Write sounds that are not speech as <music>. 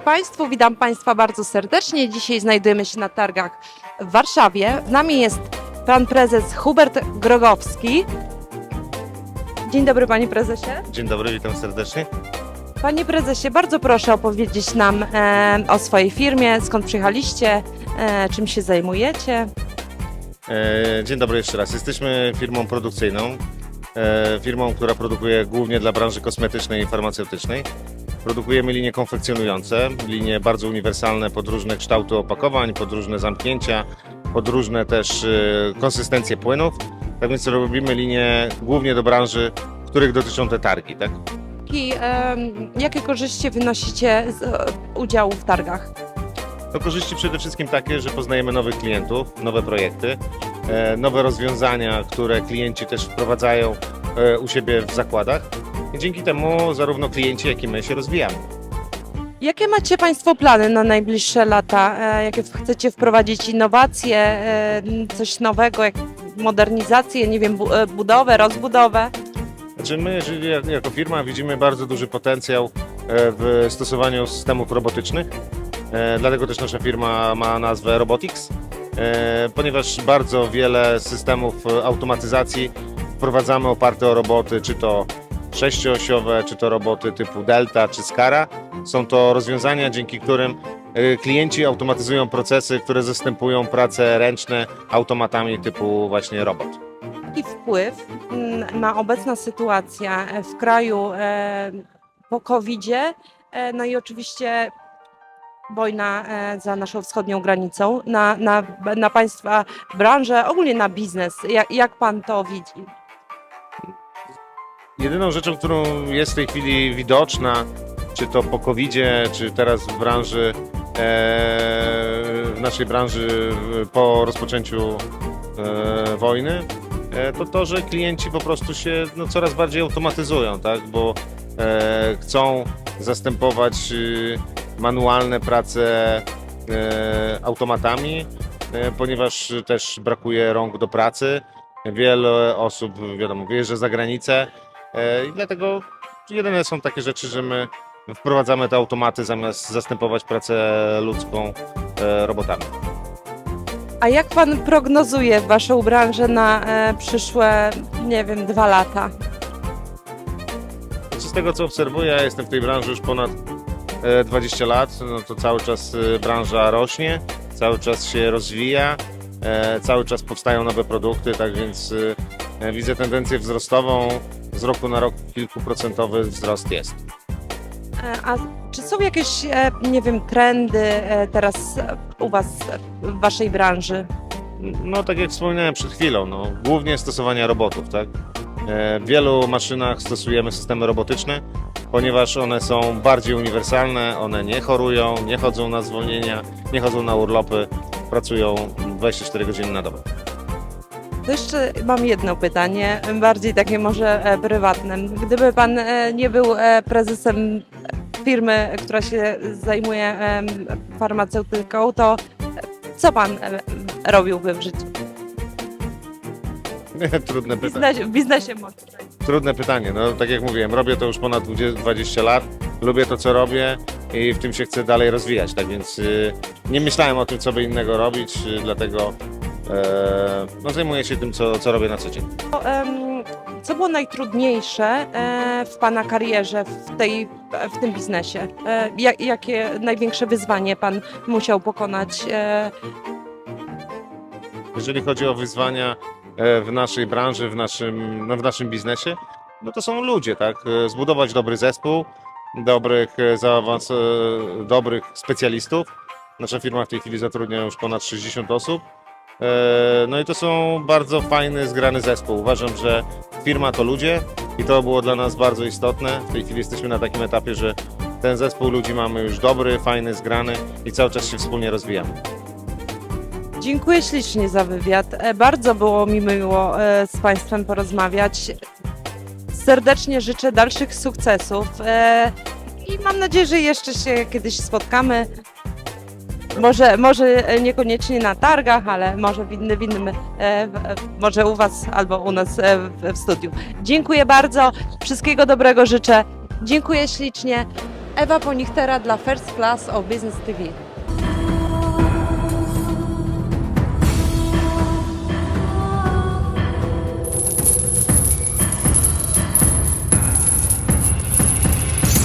dobry Państwu, witam Państwa bardzo serdecznie. Dzisiaj znajdujemy się na targach w Warszawie. Z nami jest Pan Prezes Hubert Grogowski. Dzień dobry Panie Prezesie. Dzień dobry, witam serdecznie. Panie Prezesie, bardzo proszę opowiedzieć nam e, o swojej firmie, skąd przyjechaliście, e, czym się zajmujecie. E, Dzień dobry jeszcze raz. Jesteśmy firmą produkcyjną, e, firmą, która produkuje głównie dla branży kosmetycznej i farmaceutycznej. Produkujemy linie konfekcjonujące, linie bardzo uniwersalne pod różne kształty opakowań, pod różne zamknięcia, pod różne też e, konsystencje płynów. Tak więc robimy linie głównie do branży, których dotyczą te targi, tak? I, jakie korzyści wynosicie z e, udziału w targach? To korzyści przede wszystkim takie, że poznajemy nowych klientów, nowe projekty, e, nowe rozwiązania, które klienci też wprowadzają e, u siebie w zakładach. I dzięki temu zarówno klienci, jak i my się rozwijamy. Jakie macie Państwo plany na najbliższe lata? E, Jakie chcecie wprowadzić innowacje, e, coś nowego, jak modernizację, nie wiem, bu- e, budowę, rozbudowę? Znaczy my jeżeli jako firma widzimy bardzo duży potencjał e, w stosowaniu systemów robotycznych, e, dlatego też nasza firma ma nazwę Robotics, e, ponieważ bardzo wiele systemów e, automatyzacji wprowadzamy oparte o roboty, czy to sześcioosiowe, czy to roboty typu Delta, czy Skara. Są to rozwiązania, dzięki którym e, klienci automatyzują procesy, które zastępują prace ręczne automatami typu właśnie robot. Jaki wpływ mm, ma obecna sytuacja e, w kraju e, po COVID-zie, e, no i oczywiście wojna za naszą wschodnią granicą, na, na, na Państwa branżę, ogólnie na biznes? Jak, jak Pan to widzi? Jedyną rzeczą, którą jest w tej chwili widoczna, czy to po covid czy teraz w branży, e, w naszej branży po rozpoczęciu e, wojny, e, to to, że klienci po prostu się no, coraz bardziej automatyzują, tak? bo e, chcą zastępować e, manualne prace e, automatami, e, ponieważ też brakuje rąk do pracy. Wiele osób, wiadomo, wyjeżdża za granicę, I dlatego jedyne są takie rzeczy, że my wprowadzamy te automaty zamiast zastępować pracę ludzką e, robotami. A jak Pan prognozuje Waszą branżę na e, przyszłe, nie wiem, dwa lata? Znaczy, Z tego co obserwuję, ja jestem w tej branży już ponad e, 20 lat, no to cały czas e, branża rośnie, cały czas się rozwija, e, cały czas powstają nowe produkty, tak więc e, widzę tendencję wzrostową. Z roku na rok kilkuprocentowy wzrost jest. E, A czy są jakieś, e, nie wiem, trendy e, teraz u Was w Waszej branży? No tak jak wspomniałem przed chwilą, no, głównie stosowania robotów, tak? W wielu maszynach stosujemy systemy robotyczne, ponieważ one są bardziej uniwersalne, one nie chorują, nie chodzą na zwolnienia, nie chodzą na urlopy, pracują 24 godziny na dobę. To jeszcze mam jedno pytanie, bardziej takie może e, prywatne. Gdyby Pan e, nie był e, prezesem firmy, która się zajmuje farmaceutyką, to co Pan robiłby w życiu? <laughs> Trudne W pytanie. biznesie, w biznesie może. Trudne pytanie. No tak jak mówiłem, robię to już ponad 20 20 lat, lubię to co robię i w tym się chcę dalej rozwijać, tak więc y, nie myślałem o tym, co by innego robić, y, dlatego e, no, zajmuję się tym, co, co robię na co dzień. Em, Co było najtrudniejsze e, w Pana karierze w, tej, w tym biznesie? E, jak- Jakie największe wyzwanie Pan musiał pokonać? e, Jeżeli chodzi o wyzwania e, w naszej branży, w naszym, no w naszym biznesie, no to są ludzie, tak? E, Zbudować dobry zespół, dobrych, e, zaawans, e, dobrych specjalistów. Nasza firma w tej chwili zatrudnia już ponad 60 osób. E, No i to są bardzo fajny, zgrany zespół. Uważam, że firma to ludzie i to było dla nas bardzo istotne. W tej chwili jesteśmy na takim etapie, że ten zespół ludzi mamy już dobry, fajny, zgrany i cały czas się wspólnie rozwijamy. Dziękuję ślicznie za wywiad. E, Bardzo było mi miło e, z Państwem porozmawiać. Serdecznie życzę dalszych sukcesów i mam nadzieję, że jeszcze się kiedyś spotkamy. Może, może e, niekoniecznie na targach, ale może w innym, w innym e, w- może u Was albo u nas e, w, w studiu. Dziękuję bardzo, wszystkiego dobrego życzę. Dziękuję ślicznie. Ewa Ponichtera dla First Class of Business TV.